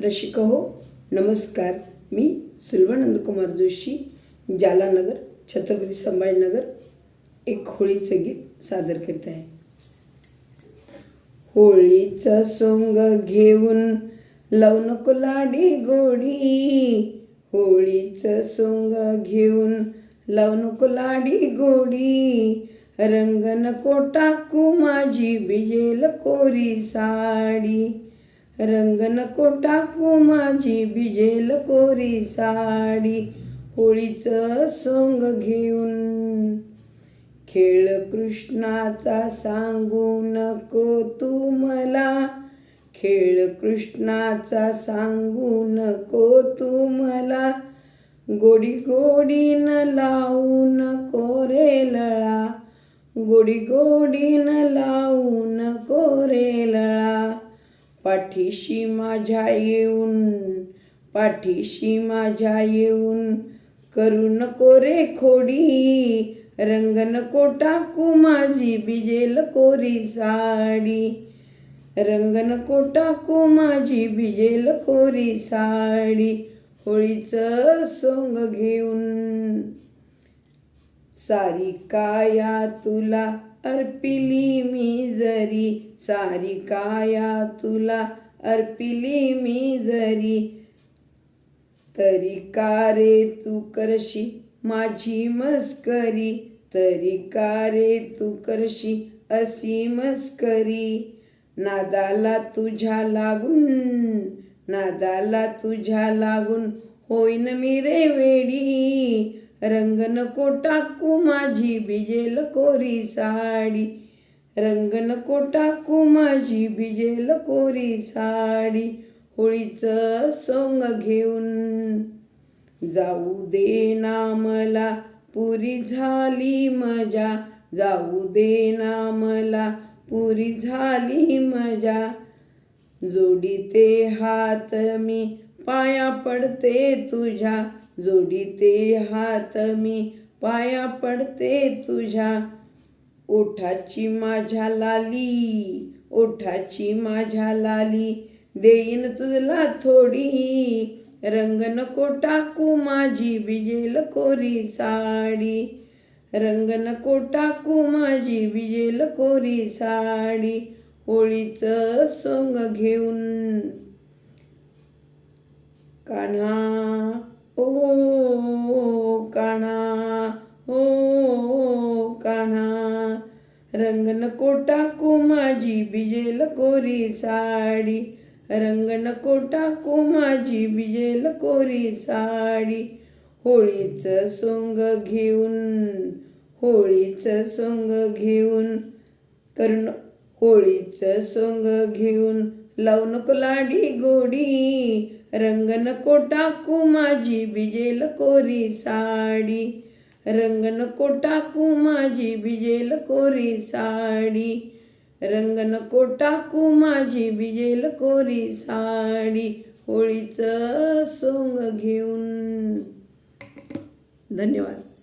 रसिक हो नमस्कार. मी सुलभानंद कुमार जोशी जालानगर छत्रपती संभाजीनगर एक होळीचं गीत सादर करीत आहे. होळीचं सोंग घेऊन लावू नको लाडी गोडी. होळीचं सोंग घेऊन लावू नको लाडी गोडी. रंग नको टाकू माझी बिजेल कोरी साडी. रंग नको टाकू माझी भिजेल कोरी साडी होळीचं सोंग घेऊन. खेळ कृष्णाचा सांगू नको तू मला खेळ कृष्णाचा सांगू नको तू मला. गोडी गोडीन लावू नको रे लळा गोडी गोडीन लावू नको रे लळा. पाठीशी माझ्या येऊन पाठीशी माझ्या येऊन. करू नको रे खोडी रंग नको टाकू माझी बिजेल कोरी साडी. रंग नको टाकू माझी बिजेल कोरी साडी होळीचं सोंग घेऊन. सारी काया तुला अर्पिली मी जरी. सारी काया तुला अर्पिली मी जरी. तरी का रे तू करशी माझी मस्करी? तरी का रे तू करशी अशी मस्करी? नादाला तुझ्या लागून नादाला तुझ्या लागून होईन मी रे वेडी. रंग नको टाकू माझी बिजेल कोरी साडी. रंग नको टाकू माझी बिजेल कोरी साडी. होळीचं सोंग घेऊन जाऊ दे ना मला पुरी झाली मजा. जाऊ दे ना मला पुरी झाली मजा. जोडीते हात मी पाया पडते तुझ्या. जोडीते हात मी पाया पडते तुझ्या. ओठाची माझ्या लाली ओठाची माझ्या लाली देईन तुला थोडी. रंग नको टाकू माझी बिजेल कोरी साडी. रंग नको टाकू माझी बिजेल कोरी साडी. होळीचं सोंग घेऊन कान्हा ओ काणा ओ काणा. रंग नको टाकू माझी बिजेल कोरी साडी. रंग नको टाकू माझी बिजेल कोरी साडी. होळीचं सोंग घेऊन होळीचं सोंग घेऊन. करून होळीचं सोंग घेऊन लावू नको लाडी गोडी. रंगन नको टाकू माझी बिजेल कोरी साडी. रंगन को टाकू माझी बिजेल कोरी साडी. रंगन को टाकू माझी बिजेल कोरी साडी. होळीचं सोंग घेऊन. धन्यवाद.